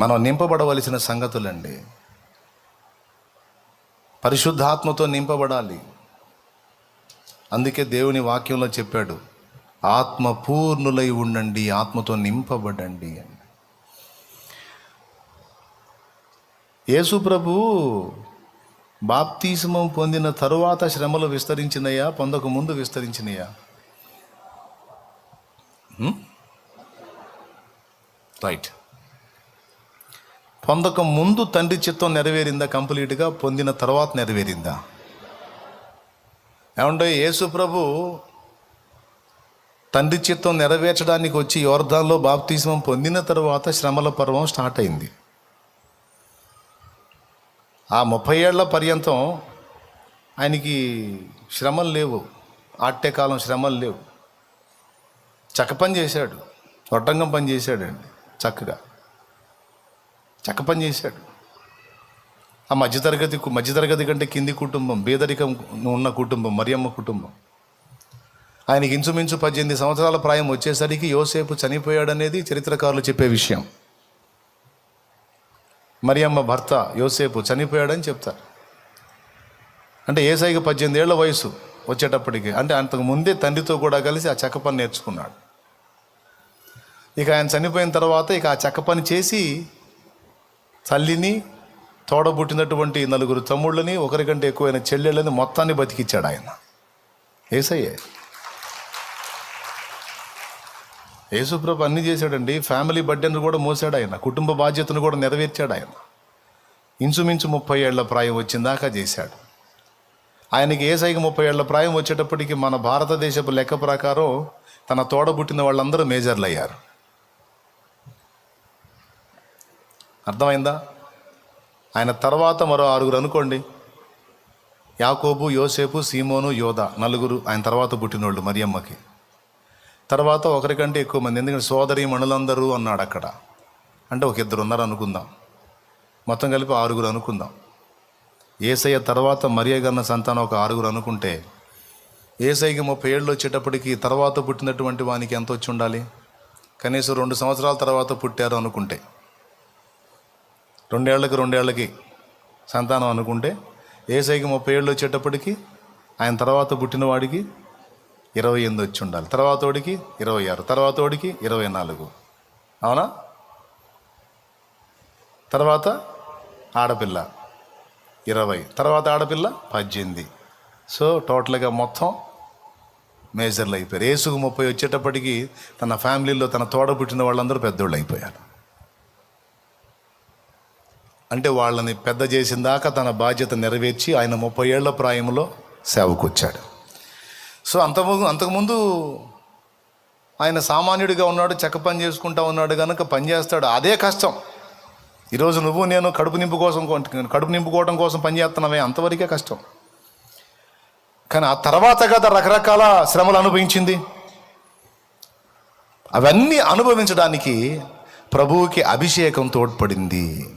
మనం నింపబడవలసిన సంగతులండి. పరిశుద్ధాత్మతో నింపబడాలి. అందుకే దేవుని వాక్యంలో చెప్పాడు ఆత్మ పూర్ణులై ఉండండి ఆత్మతో నింపబడండి అని. యేసు ప్రభు బాప్తీసమం పొందిన తరువాత శ్రమలు విస్తరించినయా? పొందక ముందు విస్తరించినయా? రైట్. పొందక ముందు తండ్రి చిత్తం నెరవేరిందా? కంప్లీట్గా పొందిన తర్వాత నెరవేరిందా? ఏమంటే యేసు ప్రభు తండ్రి చిత్తం నెరవేర్చడానికి వచ్చి యోర్ధాన్లో బాప్తిస్మం పొందిన తర్వాత శ్రమల పర్వం స్టార్ట్ అయింది. ఆ ముప్పై ఏళ్ళ పర్యంతం ఆయనకి శ్రమలు లేవు. ఆట్యకాలం కాలం శ్రమలు లేవు. చక్క పని చేశాడు. వడ్డంగం పని చేశాడండి. చక్కగా. చక్క పని చేశాడు. ఆ మధ్యతరగతి మధ్యతరగతి కంటే కింది కుటుంబం బేదరికం ఉన్న కుటుంబం మరియమ్మ కుటుంబం. ఆయనకి ఇంచుమించు పద్దెనిమిది సంవత్సరాల ప్రాయం వచ్చేసరికి యోసేపు చనిపోయాడనేది చరిత్రకారులు చెప్పే విషయం. మరియమ్మ భర్త యోసేపు చనిపోయాడని చెప్తారు. అంటే ఏసైకి పద్దెనిమిది ఏళ్ళ వయసు వచ్చేటప్పటికి. అంటే అంతకు ముందే తండ్రితో కూడా కలిసి ఆ చెక్క పని నేర్చుకున్నాడు. ఇక ఆయన చనిపోయిన తర్వాత ఇక ఆ చెక్క పని చేసి తల్లిని తోడబుట్టినటువంటి నలుగురు తమ్ముళ్ళని ఒకరికంటే ఎక్కువైన చెల్లెళ్ళని మొత్తాన్ని బతికిచ్చాడు ఆయన. ఏసయ్యే. యేసుప్రభు అన్ని చేశాడండి. ఫ్యామిలీ బడ్డెను కూడా మోసాడు ఆయన. కుటుంబ బాధ్యతను కూడా నెరవేర్చాడు ఆయన. ఇంచుమించు ముప్పై ఏళ్ళ ప్రాయం వచ్చిందాకా చేశాడు. ఆయనకి ఏసైకి ముప్పై ఏళ్ళ ప్రాయం వచ్చేటప్పటికి మన భారతదేశపు లెక్క ప్రకారం తన తోడబుట్టిన వాళ్ళందరూ మేజర్లు అయ్యారు అర్థమైందా? ఆయన తర్వాత మరో ఆరుగురు అనుకోండి. యాకోబు యోసేపు సీమోను యోధ నలుగురు ఆయన తర్వాత పుట్టినోళ్ళు మరియమ్మకి. తర్వాత ఒకరికంటే ఎక్కువ మంది. ఎందుకంటే సోదరి మణులందరూ అన్నాడు అక్కడ. అంటే ఒక ఇద్దరు ఉన్నారు అనుకుందాం. మొత్తం కలిపి ఆరుగురు అనుకుందాం. ఏసయ్య తర్వాత మరియగన్న సంతానం ఒక ఆరుగురు అనుకుంటే ఏసైకి ముప్పై ఏళ్ళు వచ్చేటప్పటికి తర్వాత పుట్టినటువంటి వానికి ఎంత వచ్చి ఉండాలి? కనీసం రెండు సంవత్సరాల తర్వాత పుట్టారు అనుకుంటే. రెండేళ్ళకి రెండేళ్ళకి సంతానం అనుకుంటే ఏసైకి ముప్పై ఏళ్ళు వచ్చేటప్పటికి ఆయన తర్వాత పుట్టిన వాడికి ఇరవై ఎనిమిది వచ్చి ఉండాలి. తర్వాత వాడికి ఇరవై ఆరు తర్వాత వాడికి ఇరవై నాలుగు. అవునా? తర్వాత ఆడపిల్ల ఇరవై తర్వాత ఆడపిల్ల పద్దెనిమిది. సో టోటల్గా మొత్తం మేజర్లు అయిపోయారు. ఏసుకు ముప్పై వచ్చేటప్పటికి తన ఫ్యామిలీలో తన తోడ పుట్టిన వాళ్ళందరూ పెద్దోళ్ళు అయిపోయారు. అంటే వాళ్ళని పెద్ద చేసిన దాకా తన బాధ్యత నెరవేర్చి ఆయన ముప్పై ఏళ్ళ ప్రాయంలో సేవకు వచ్చాడు సో అంతకుముందు అంతకుముందు ఆయన సామాన్యుడిగా ఉన్నాడు చెక్క పని చేసుకుంటా ఉన్నాడు కనుక పని చేస్తాడు. అదే కష్టం. ఈరోజు నువ్వు నేను కడుపు నింపు కోసం కడుపు నింపుకోవడం కోసం పనిచేస్తున్నావే అంతవరకే కష్టం. కానీ ఆ తర్వాత కదా రకరకాల శ్రమలు అనుభవించింది. అవన్నీ అనుభవించడానికి ప్రభువుకి అభిషేకం తోడ్పడింది.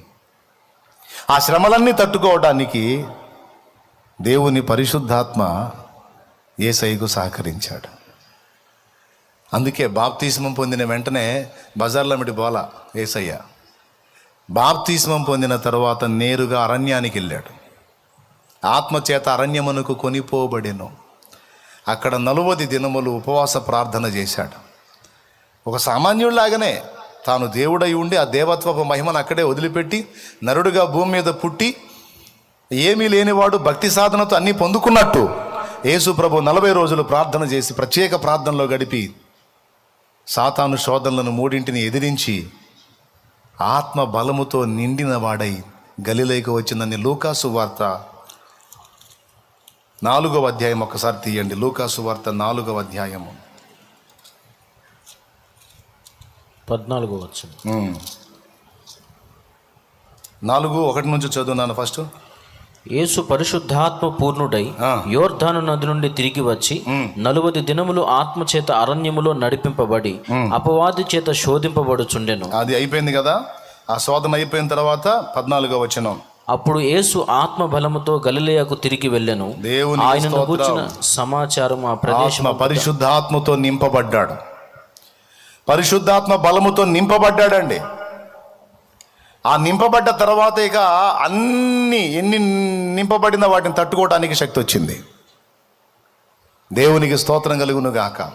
ఆ శ్రమలన్నీ తట్టుకోవడానికి దేవుని పరిశుద్ధాత్మ ఏసైకు సహకరించాడు. అందుకే బాప్తీస్మం పొందిన వెంటనే బజార్లమిడి బోల ఏసయ్య. బాప్తీస్మం పొందిన తర్వాత నేరుగా అరణ్యానికి వెళ్ళాడు. ఆత్మచేత అరణ్యమునకు కొనిపోబడెను. అక్కడ నలువది దినములు ఉపవాస ప్రార్థన చేశాడు. ఒక సామాన్యుడిలాగానే తాను దేవుడై ఉండి ఆ దేవత్వపు మహిమను అక్కడే వదిలిపెట్టి నరుడుగా భూమి మీద పుట్టి ఏమీ లేనివాడు భక్తి సాధనతో అన్నీ పొందుకున్నట్టు యేసు ప్రభు నలభై రోజులు ప్రార్థన చేసి ప్రత్యేక ప్రార్థనలో గడిపి సాతాను శోధనలను మూడింటిని ఎదిరించి ఆత్మ బలముతో నిండిన వాడై గలిలోకి వచ్చిందని లూకాసు వార్త నాలుగవ అధ్యాయం. ఒకసారి తీయండి. లూకాసు వార్త నాలుగవ అధ్యాయము. పద్నాలుగో వచ్చింది ఉమ్. నాలుగు ఒకటి నుంచి చదువున్నాను ఫస్ట్. యేసు పరిశుద్ధాత్మ పూర్ణుడై. యోర్ధాను నది నుండి తిరిగి వచ్చి నలువది దినములు ఆత్మ చేత అరణ్యములో నడిపింపబడి అపవాది చేత శోధింపబడుచుండెను. అది అయిపోయింది కదా? ఆ శోధన అయిపోయిన తర్వాత పద్నాలుగో వచనం. అప్పుడు యేసు ఆత్మ బలముతో గలిలయకు తిరిగి వెళ్ళెను. స్తోత్రం. కూర్చిన సమాచారం ఆ ప్రదేశం పరిశుద్ధాత్మతో నింపబడ్డాడు. పరిశుద్ధాత్మ బలముతో నింపబడ్డాడండి. ఆ నింపబడ్డ తర్వాత ఇక అన్ని ఎన్ని నింపబడిన వాటిని తట్టుకోవడానికి శక్తి వచ్చింది. దేవునికి స్తోత్రం కలుగును గాక.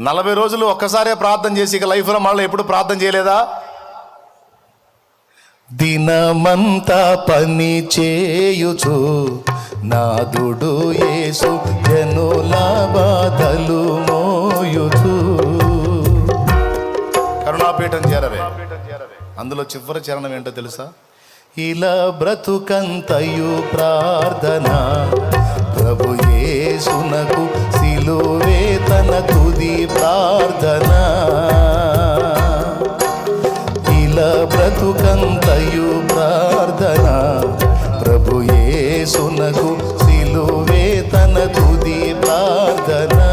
నలభై రోజులు ఒక్కసారే ప్రార్థన చేసి ఇక లైఫ్లో మళ్ళీ ఎప్పుడు ప్రార్థన చేయలేదా? దినమంతా పని చేయుచు నాదుడు యేసు జనుల బాధలు మోయుచు. అందులో చివరి చరణం ఏంటో తెలుసా? ఇలా బ్రతుకంతయు ప్రార్థన ప్రభు యేసునకు సిలువే తన తుది ప్రార్థన. ఇలా బ్రతుకంతయు ప్రార్థన ప్రభు యేసునకు సిలువే తన తుది ప్రార్థన.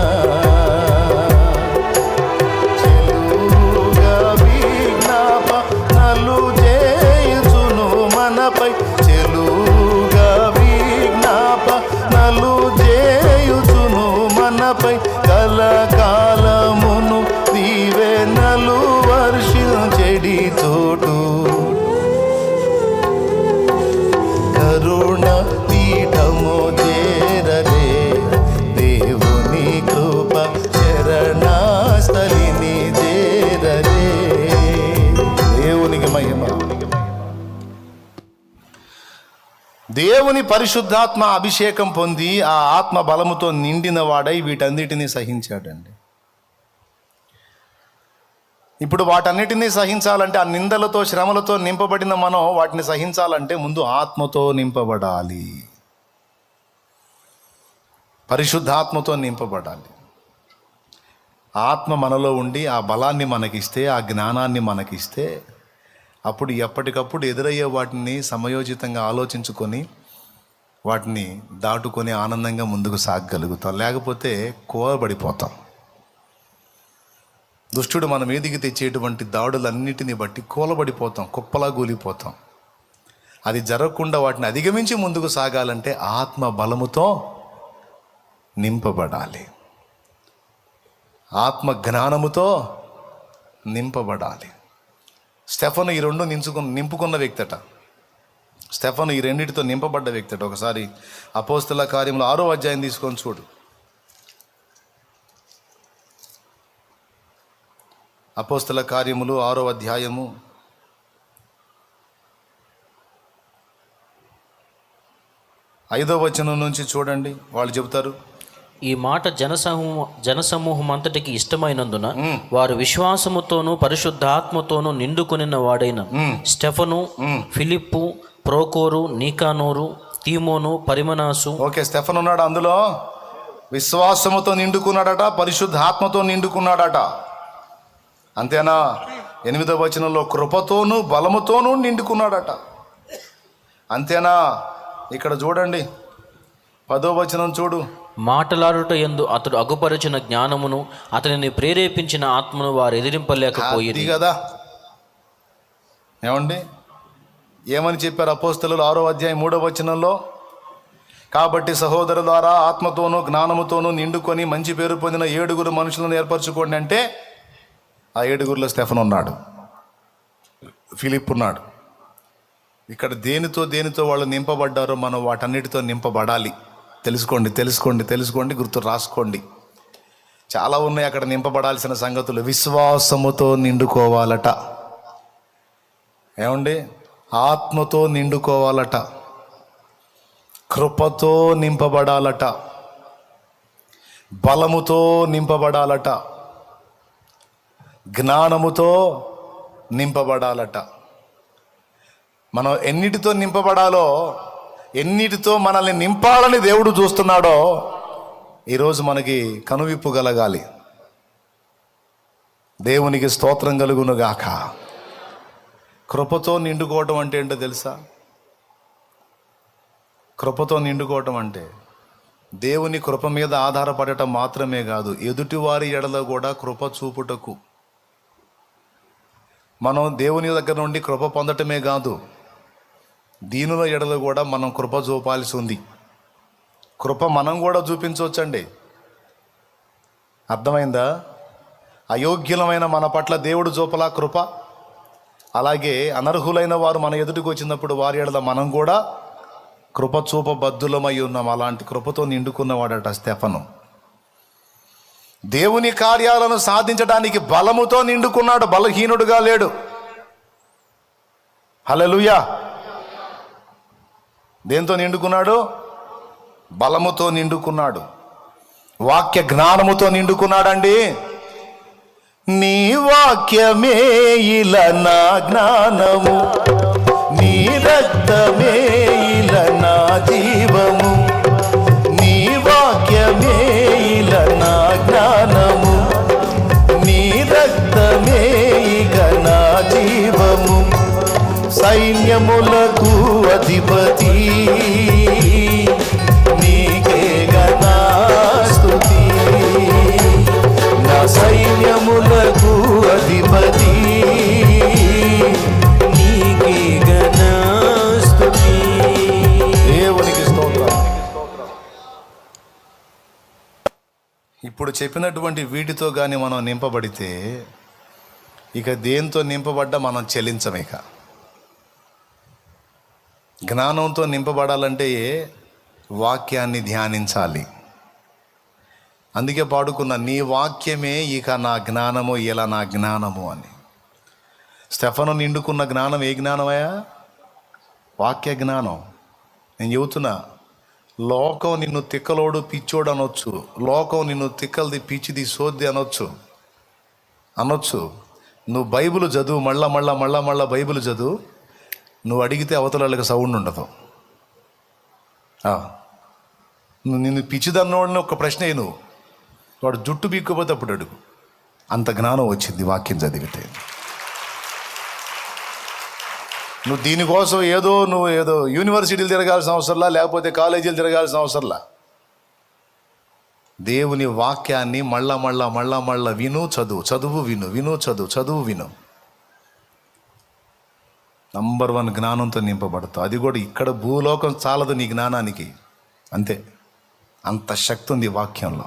దేవుని పరిశుద్ధాత్మ అభిషేకం పొంది ఆ ఆత్మ బలముతో నిండిన వాడై వీటన్నిటినీ సహించాడండి. ఇప్పుడు వాటన్నిటినీ సహించాలంటే ఆ నిందలతో శ్రమలతో నింపబడిన మనం వాటిని సహించాలంటే ముందు ఆత్మతో నింపబడాలి. పరిశుద్ధాత్మతో నింపబడాలి. ఆత్మ మనలో ఉండి ఆ బలాన్ని మనకిస్తే ఆ జ్ఞానాన్ని మనకిస్తే అప్పుడు ఎప్పటికప్పుడు ఎదురయ్యే వాటిని సమయోచితంగా ఆలోచించుకొని వాటిని దాటుకొని ఆనందంగా ముందుకు సాగగలుగుతాం. లేకపోతే కోవబడిపోతాం దుష్టుడు మన మీదికి తెచ్చేటువంటి దాడులన్నిటిని బట్టి కూలబడిపోతాం కుప్పలా కూలిపోతాం అది జరగకుండా వాటిని అధిగమించి ముందుకు సాగాలంటే ఆత్మ బలముతో నింపబడాలి. ఆత్మ జ్ఞానముతో నింపబడాలి. స్టెఫను ఈ రెండు నించుకున్న నింపుకున్న వ్యక్తట. స్టెఫను ఈ రెండింటితో నింపబడ్డ వ్యక్తట. ఒకసారి అపోస్తుల కార్యంలో ఆరో అధ్యాయం తీసుకొని చూడు. అపోస్తుల కార్యములు ఆరో అధ్యాయము. ఐదో వచనం నుంచి చూడండి. వాళ్ళు చెబుతారు ఈ మాట జనసమూహ జనసమూహం అంతటికి ఇష్టమైనందున వారు విశ్వాసముతోనూ పరిశుద్ధాత్మతోనూ నిండుకొనిన వాడైన Stephen Philip Prochorus Nicanor Timon Parmenas okay Stephen ఉన్నాడు అందులో? విశ్వాసముతో నిండుకున్నాడట పరిశుద్ధాత్మతో నిండుకున్నాడట. అంతేనా? ఎనిమిదో వచనంలో కృపతోనూ బలముతోనూ నిండుకున్నాడట. అంతేనా? ఇక్కడ చూడండి. పదో వచనం చూడు. మాటలాడుట ఎందు అతడు అగుపరిచిన జ్ఞానమును అతనిని ప్రేరేపించిన ఆత్మను వారు ఎదిరింపలేకపోయి అది కదా ఏమండి? ఏమని చెప్పారు అపోస్తలు ఆరో అధ్యాయం మూడో వచనంలో? కాబట్టి సహోదరు ద్వారా ఆత్మతోనూ జ్ఞానముతోనూ నిండుకొని మంచి పేరు పొందిన ఏడుగురు మనుషులను ఏర్పరచుకోండి అంటే ఆ ఏడుగురిలో స్టెఫన్ ఉన్నాడు. ఫిలిప్ ఉన్నాడు. ఇక్కడ దేనితో దేనితో వాళ్ళు నింపబడ్డారో మనం వాటన్నిటితో నింపబడాలి. తెలుసుకోండి తెలుసుకోండి తెలుసుకోండి గుర్తు రాసుకోండి. చాలా ఉన్నాయి అక్కడ నింపబడాల్సిన సంగతులు. విశ్వాసముతో నిండుకోవాలట. ఏమండి? ఆత్మతో నిండుకోవాలట. కృపతో నింపబడాలట. బలముతో నింపబడాలట. జ్ఞానముతో నింపబడాలట. మనం ఎన్నిటితో నింపబడాలో ఎన్నిటితో మనల్ని నింపాలని దేవుడు చూస్తున్నాడో ఈరోజు మనకి కనువిప్పు కలగాలి. దేవునికి స్తోత్రం కలుగును గాక కృపతో నిండుకోవటం అంటే ఏంటో తెలుసా? కృపతో నిండుకోవటం అంటే దేవుని కృప మీద ఆధారపడటం మాత్రమే కాదు ఎదుటివారి ఎడలో కూడా కృప చూపుటకు. మనం దేవుని దగ్గర నుండి కృప పొందటమే కాదు దీనుల ఎడలు కూడా మనం కృప చూపాల్సి ఉంది. కృప మనం కూడా చూపించవచ్చండి. అర్థమైందా? అయోగ్యులమైన మన పట్ల దేవుడు చూపలా కృప. అలాగే అనర్హులైన వారు మన ఎదుటికి వచ్చినప్పుడు వారి ఎడల మనం కూడా కృప చూపబద్ధులమై ఉన్నాం. అలాంటి కృపతో నిండుకున్నవాడట స్టెఫను. దేవుని కార్యాలను సాధించడానికి బలముతో నిండుకున్నాడు బలహీనుడుగా లేడు. హల్లెలూయా! దేంతో నిండుకున్నాడు? బలముతో నిండుకున్నాడు. వాక్య జ్ఞానముతో నిండుకున్నాడండి. నీ వాక్యమే ఇలా నా జ్ఞానము. నీ రక్తమే ఇలా నా జీవము. సైన్యములకు అధిపతి. నీకే గణా స్థుతి నా సైన్యములకు అధిపతి. నీకే ఘనస్తుతి. దేవునికి స్తోత్రం. ఇప్పుడు చెప్పినటువంటి వీటితో కానీ మనం నింపబడితే ఇక దేంతో నింపబడ్డా మనం చెల్లించం ఇక. జ్ఞానంతో నింపబడాలంటే వాక్యాన్ని ధ్యానించాలి. అందుకే పాడుకున్న నీ వాక్యమే ఇక నా జ్ఞానము ఇలా నా జ్ఞానము అని. స్టెఫను నిండుకున్న జ్ఞానం ఏ జ్ఞానమయ్యా? వాక్య జ్ఞానం. నేను చెబుతున్నా లోకం నిన్ను తిక్కలోడు పిచ్చోడు అనొచ్చు. లోకం నిన్ను తిక్కలది పిచ్చిది సోద్ది అనొచ్చు. అనొచ్చు. నువ్వు బైబిల్ చదువు మళ్ళా మళ్ళా మళ్ళా మళ్ళా బైబిల్ చదువు. నువ్వు అడిగితే అవతల వాళ్ళకి సౌండ్ ఉండదు. నువ్వు నిన్ను పిచ్చిదన్నోడిని ఒక ప్రశ్న నువ్వు వాడు జుట్టు పీక్కపోతే అప్పుడు అడుగు. అంత జ్ఞానం వచ్చింది వాక్యం చదివితే. నువ్వు దీనికోసం ఏదో నువ్వు ఏదో యూనివర్సిటీలు తిరగాల్సిన అవసరంలా లేకపోతే కాలేజీలు తిరగాల్సిన అవసరంలా? దేవుని వాక్యాన్ని మళ్ళా మళ్ళా మళ్ళా మళ్ళా విను చదువు. చదువు విను విను చదువు. చదువు విను. నంబర్ వన్ జ్ఞానంతో నింపబడతావు. అది కూడా ఇక్కడ భూలోకం చాలదు నీ జ్ఞానానికి. అంతే. అంత శక్తి ఉంది వాక్యంలో.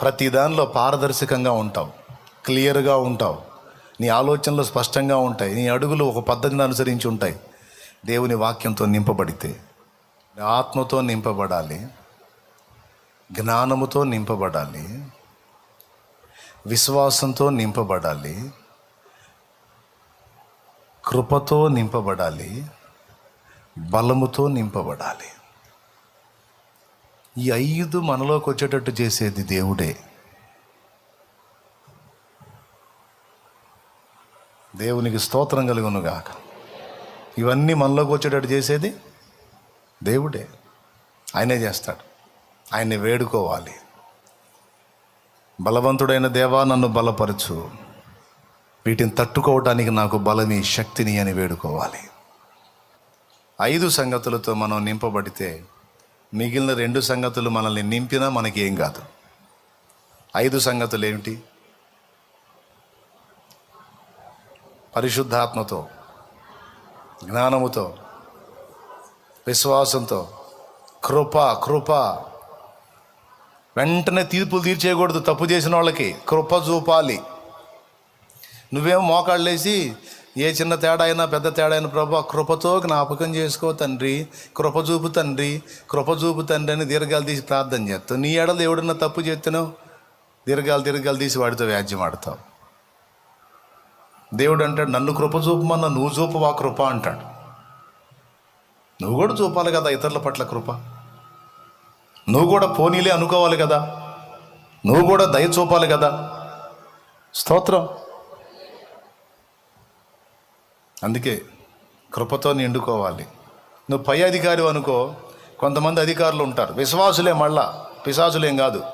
ప్రతి దానిలో పారదర్శకంగా ఉంటావు. క్లియర్గా ఉంటావు. నీ ఆలోచనలు స్పష్టంగా ఉంటాయి. నీ అడుగులు ఒక పద్ధతిని అనుసరించి ఉంటాయి. దేవుని వాక్యంతో నింపబడితే ఆత్మతో నింపబడాలి. జ్ఞానముతో నింపబడాలి. విశ్వాసంతో నింపబడాలి. కృపతో నింపబడాలి బలముతో నింపబడాలి. ఈ ఐదు మనలోకి వచ్చేటట్టు చేసేది దేవుడే. దేవునికి స్తోత్రం కలుగును గాక ఇవన్నీ మనలోకి వచ్చేటట్టు చేసేది దేవుడే. ఆయనే చేస్తాడు. ఆయన్ని వేడుకోవాలి. బలవంతుడైన దేవా నన్ను బలపరచు. వీటిని తట్టుకోవడానికి నాకు బలమి శక్తిని అని వేడుకోవాలి. ఐదు సంగతులతో మనం నింపబడితే మిగిలిన రెండు సంగతులు మనల్ని నింపినా మనకి ఏం కాదు. ఐదు సంగతులు ఏమిటి పరిశుద్ధాత్మతో జ్ఞానముతో విశ్వాసంతో కృప కృప. వెంటనే తీర్పులు తీర్చేయకూడదు తప్పు చేసిన వాళ్ళకి కృప చూపాలి. నువ్వేం మోకాళ్ళేసి ఏ చిన్న తేడా అయినా పెద్ద తేడా అయినా ప్రభా కృపతో జ్ఞాపకం చేసుకో తండ్రి కృప చూపు తండ్రి కృప చూపు తండ్రి అని దీర్ఘాలు తీసి ప్రార్థన చేస్తావు. నీ ఎడలు ఎవడన్నా తప్పు చేస్తున్నావు దీర్ఘాలు దీర్ఘాలు తీసి వాడితో వ్యాజ్యం ఆడతావు. దేవుడు అంటాడు నన్ను కృప చూపమన్నా నువ్వు చూపవా కృప అంటాడు. నువ్వు కూడా చూపాలి కదా ఇతరుల పట్ల కృప. నువ్వు కూడా పోనీలే అనుకోవాలి కదా. నువ్వు కూడా దయ చూపాలి కదా. స్తోత్రం. అందుకే కృపతో నిండుకోవాలి. నువ్వు పై అధికారి అనుకో కొంతమంది అధికారులు ఉంటారు. విశ్వాసులే మళ్ళా. పిశాసులేం కాదు.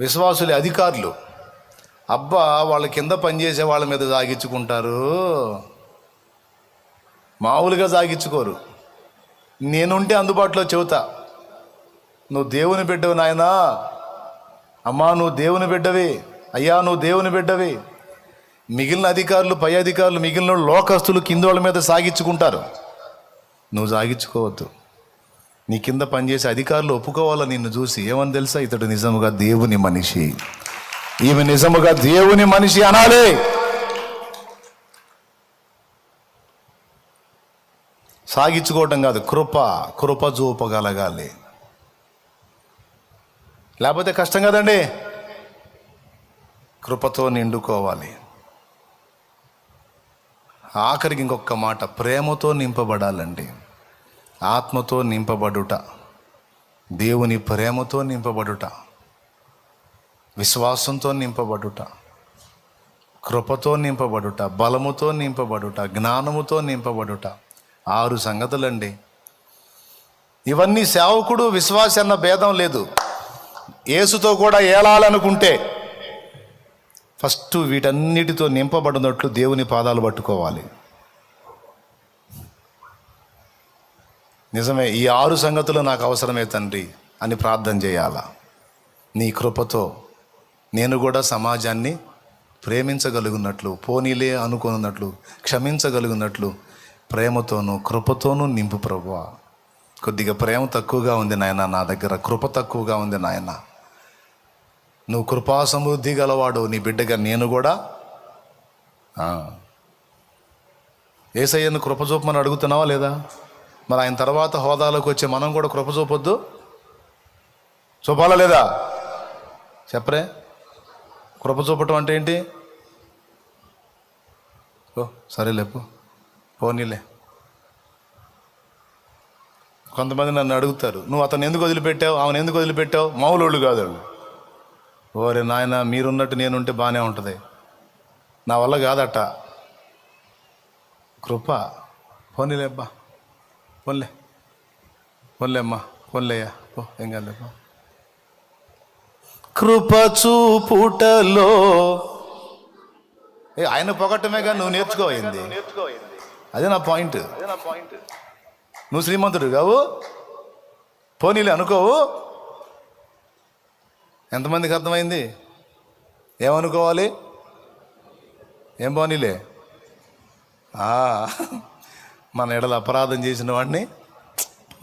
విశ్వాసులే అధికారులు. అబ్బా వాళ్ళ కింద పనిచేసే వాళ్ళ మీద సాగించుకుంటారు. మామూలుగా సాగించుకోరు. నేనుంటే అందుబాటులో చెబుతా. నువ్వు దేవుని బిడ్డవి నాయనా. అమ్మా నువ్వు దేవుని బిడ్డవి. అయ్యా నువ్వు దేవుని బిడ్డవి. మిగిలిన అధికారులు పై అధికారులు మిగిలిన లోకస్తులు కింద వాళ్ళ మీద సాగించుకుంటారు. నువ్వు సాగించుకోవద్దు. నీ కింద పనిచేసే అధికారులు ఒప్పుకోవాలా నిన్ను చూసి? ఏమని తెలుసా? ఇతడు నిజముగా దేవుని మనిషి. ఈమె నిజముగా దేవుని మనిషి అనాలి. సాగించుకోవటం కాదు కృప కృప చూపగలగాలి. లేకపోతే కష్టం కదండి? కృపతో నిండుకోవాలి. ఆఖరికి ఇంకొక మాట ప్రేమతో నింపబడాలండి. ఆత్మతో నింపబడుట దేవుని ప్రేమతో నింపబడుట విశ్వాసంతో నింపబడుట కృపతో నింపబడుట బలముతో నింపబడుట జ్ఞానముతో నింపబడుట. ఆరు సంగతులండి. ఇవన్నీ సేవకుడు విశ్వాస అన్న భేదం లేదు. యేసుతో కూడా ఏలాలనుకుంటే ఫస్ట్ వీటన్నిటితో నింపబడినట్లు దేవుని పాదాలు పట్టుకోవాలి. నిజమే ఈ ఆరు సంగతులు నాకు అవసరమే తండ్రి అని ప్రార్థన చేయాలా. నీ కృపతో నేను కూడా సమాజాన్ని ప్రేమించగలిగినట్లు పోనీలే అనుకున్నట్లు క్షమించగలిగినట్లు ప్రేమతోనూ కృపతోనూ నింపు ప్రభువా. కొద్దిగా ప్రేమ తక్కువగా ఉంది నాయన నా దగ్గర కృప తక్కువగా ఉంది నాయన. నువ్వు కృపా సమృద్ధి గలవాడు నీ బిడ్డగా నేను కూడా. ఏసయ్యను కృప చూపమని అడుగుతున్నావా లేదా? మరి ఆయన తర్వాత హోదాలోకి వచ్చే మనం కూడా కృప చూపొద్దు చూపాలా లేదా? చెప్పరే. కృప చూపటం అంటే ఏంటి? ఓ సరేలే పోనీలే. కొంతమంది నన్ను అడుగుతారు నువ్వు అతను ఎందుకు వదిలిపెట్టావు? ఆమెను ఎందుకు వదిలిపెట్టావు? మామూలు కాదు వాళ్ళు ఓరే నాయన మీరున్నట్టు నేనుంటే బాగానే ఉంటుంది. నా వల్ల కాదట. కృప. పోనీలే అబ్బా. పోన్లే. పోన్లే అమ్మా. పోన్లేయ్యా. పో ఏం పో. కృప చూపుటలో ఏ ఆయన పొగట్టమే కానీ నువ్వు నేర్చుకోయింది అదే నా పాయింట్. నువ్వు శ్రీమంతుడు కావు. పోనీలే అనుకోవు. ఎంతమందికి అర్థమైంది? ఏమనుకోవాలి? ఏం పోనీలే మన ఎడల అపరాధం చేసిన వాడిని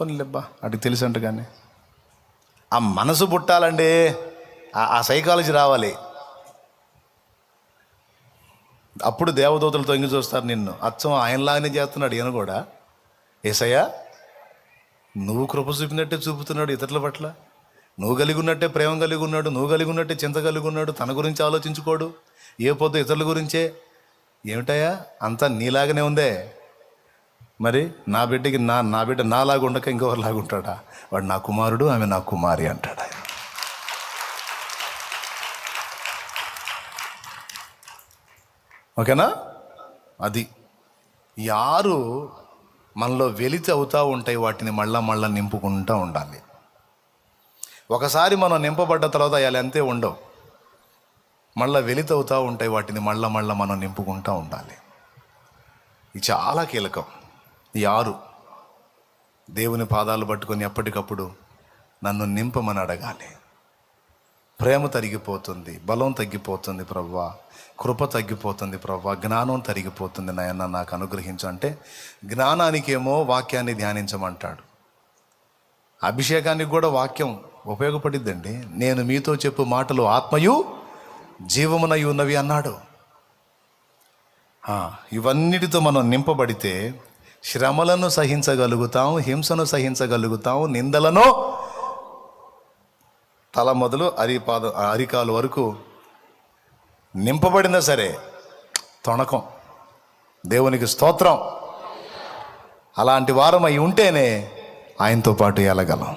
పోనీలేబ్బా అడిగి తెలిసి కానీ ఆ మనసు పుట్టాలండి ఆ- సైకాలజీ రావాలి. అప్పుడు దేవదూతలు తొంగి చూస్తారు నిన్ను. అచ్చం ఆయనలాగానే చేస్తున్నాడు ఈయన కూడా. ఏసయ్యా నువ్వు కృప చూపినట్టే చూపుతున్నాడు ఇతరుల పట్ల. నువ్వు కలిగి ఉన్నట్టే ప్రేమ కలిగి ఉన్నాడు నువ్వు కలిగి ఉన్నట్టే చింత కలిగి ఉన్నాడు తన గురించి ఆలోచించుకోడు ఏ పొద్దు ఇతరుల గురించే. ఏమిటయ్యా? అంతా నీలాగానే ఉందే. మరి నా బిడ్డకి నా నా బిడ్డ నాలాగా ఉండక ఇంకొకరిలాగా ఉంటాడా? వాడు నా కుమారుడు ఆమె నా కుమారి అంటాడు ఆయన. ఓకేనా? అది. యారు ఆరు మనలో వెలితి అవుతూ ఉంటాయి వాటిని మళ్ళా మళ్ళా నింపుకుంటూ ఉండాలి. ఒకసారి మనం నింపబడ్డ తర్వాత అవి అంతే ఉండవు. మళ్ళీ వెలితవుతూ ఉంటాయి వాటిని మళ్ళా మళ్ళీ మనం నింపుకుంటూ ఉండాలి. ఇది చాలా కీలకం. ఈ ఆరు దేవుని పాదాలు పట్టుకొని ఎప్పటికప్పుడు నన్ను నింపమని అడగాలి. ప్రేమ తరిగిపోతుంది బలం తగ్గిపోతుంది ప్రవ్వా. కృప తగ్గిపోతుంది ప్రవ్వా. జ్ఞానం తరిగిపోతుంది నాయన నాకు అనుగ్రహించు. అంటే జ్ఞానానికేమో వాక్యాన్ని ధ్యానించమంటాడు. అభిషేకానికి కూడా వాక్యం ఉపయోగపడిద్దండి. నేను మీతో చెప్పు మాటలు ఆత్మయు జీవమునై ఉన్నవి అన్నాడు. ఇవన్నిటితో మనం నింపబడితే శ్రమలను సహించగలుగుతాం హింసను సహించగలుగుతాం నిందలను తల మొదలు అరిపాద అరికాలు వరకు నింపబడినా సరే తొణకం. దేవునికి స్తోత్రం. అలాంటి వారం అయి ఉంటేనే ఆయనతో పాటు వెళ్ళగలం